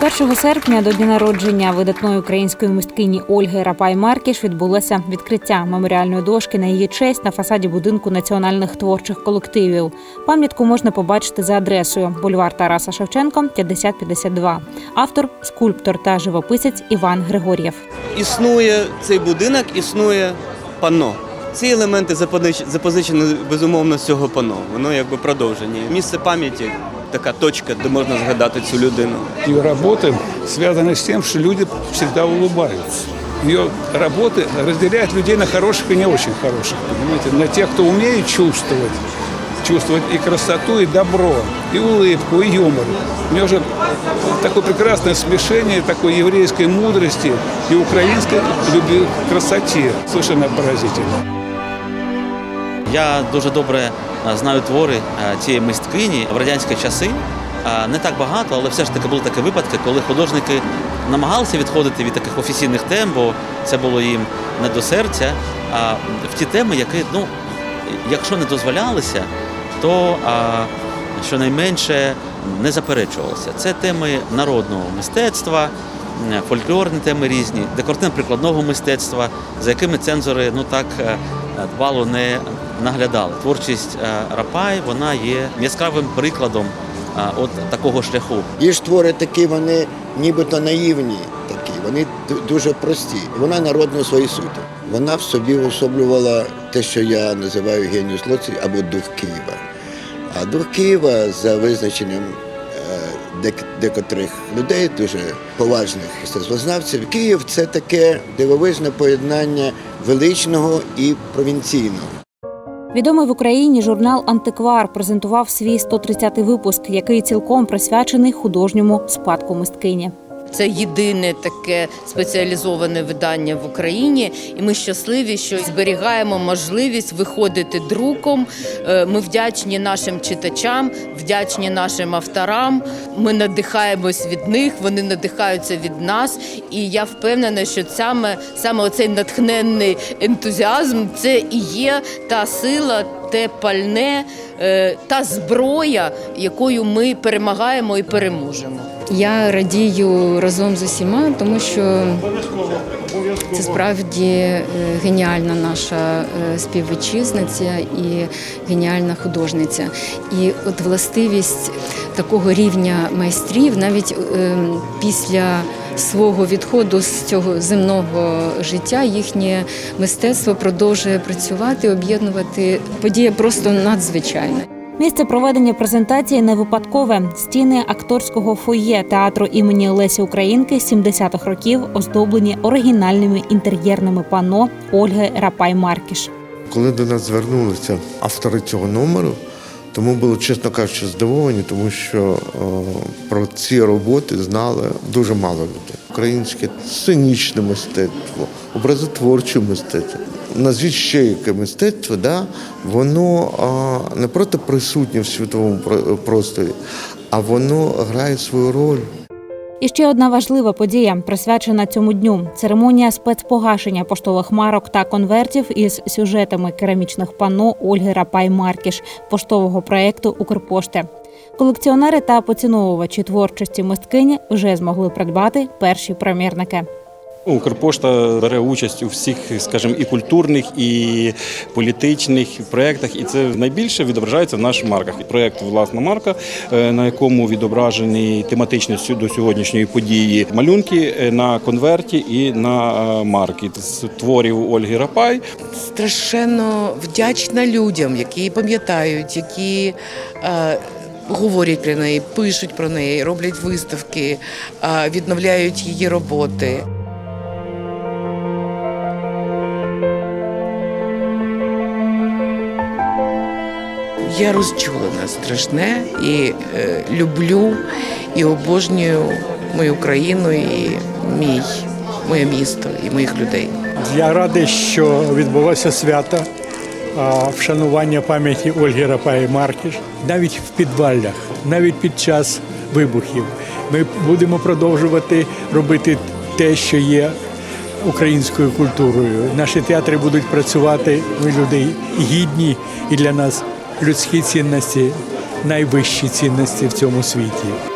Першого серпня до дня народження видатної української мисткині Ольги Рапай Маркіш відбулося відкриття меморіальної дошки на її честь на фасаді будинку національних творчих колективів. Пам'ятку можна побачити за адресою бульвар Тараса Шевченко, 5052. Автор скульптор та живописець Іван Григор'єв. Існує цей будинок, існує панно. Ці елементи запозич- запозичені безумовно з цього панно. Воно якби продовження. Місце пам'яті, така точка, де можна згадати цю людину. Ее работы связаны с тем, что люди всегда улыбаются. Ее работы разделяют людей на хороших и не очень хороших, понимаете, на тех, кто умеет чувствовать, чувствовать и красоту, и добро, и улыбку, и юмор. У нее же такое прекрасное смешение такой еврейской мудрости и украинской любви к красоте. Совершенно поразительно. Я дуже добре е, знаю твори е, цієї мисткині в радянські часи. Е, Не так багато, але все ж таки були такі випадки, коли художники намагалися відходити від таких офіційних тем, бо це було їм не до серця. А в ті теми, які, ну, якщо не дозволялися, то а, щонайменше не заперечувалося. Це теми народного мистецтва, фольклорні теми різні, декоративно-прикладного мистецтва, за якими цензори ну так е, дбало не наглядали. Творчість е, Рапай вона є яскравим прикладом е, от такого шляху. Її ж твори такі, вони нібито наївні такі, вони дуже прості. Вона народна у своїй суті. Вона в собі особлювала те, що я називаю геніус лоці або дух Києва. А дух Києва за визначенням е, дек- декотрих людей, дуже поважних мистецтвознавців, Київ це таке дивовижне поєднання величного і провінційного. Відомий в Україні журнал Антиквар презентував свій 130-й випуск, який цілком присвячений художньому спадку мисткині. Це єдине таке спеціалізоване видання в Україні, і ми щасливі, що зберігаємо можливість виходити друком. Е, Ми вдячні нашим читачам, вдячні нашим авторам. Ми надихаємось від них, вони надихаються від нас. І я впевнена, що саме саме оцей натхненний ентузіазм це і є та сила, те пальне, е, та зброя, якою ми перемагаємо і переможемо. Я радію разом з усіма, тому що це справді е, геніальна наша е, співвітчизниця і геніальна художниця. І от властивість такого рівня майстрів, навіть е, після свого відходу з цього земного життя, їхнє мистецтво продовжує працювати, об'єднувати. Подія просто надзвичайна. Місце проведення презентації не випадкове. Стіни акторського фоє театру імені Лесі Українки 70-х років оздоблені оригінальними інтер'єрними панно Ольги Рапай Маркіш. Коли до нас звернулися автори цього номеру, то ми були, чесно кажучи, здивовані, тому що е, про ці роботи знали дуже мало людей. Українське сценічне мистецтво, образотворче мистецтво. Назвіть ще яке мистецтво, да? воно е, не просто присутнє в світовому про- просторі, а воно грає свою роль. І ще одна важлива подія, присвячена цьому дню: церемонія спецпогашення поштових марок та конвертів із сюжетами керамічних панно Ольги Рапай Маркіш поштового проекту Укрпошти. Колекціонери та поціновувачі творчості мисткині вже змогли придбати перші примірники. Укрпошта бере участь у всіх, скажімо, і культурних, і політичних проєктах, і це найбільше відображається в наших марках. Проєкт власна марка, е, на якому відображені тематично сю- до сьогоднішньої події малюнки е, на конверті і на е, марки з творів Ольги Рапай. страшенно вдячна людям, які пам'ятають, які говорять про неї, пишуть про неї, роблять виставки, відновляють її роботи. Я розчулена страшне і е, люблю і обожнюю мою країну і мій, моє місто і моїх людей. Я радий, що відбулося свято вшанування пам'яті Ольги Рапаї Маркіш навіть в підваллях, навіть під час вибухів. Ми будемо продовжувати робити те, що є українською культурою. Наші театри будуть працювати. Ми люди гідні і для нас людські цінності найвищі цінності в цьому світі.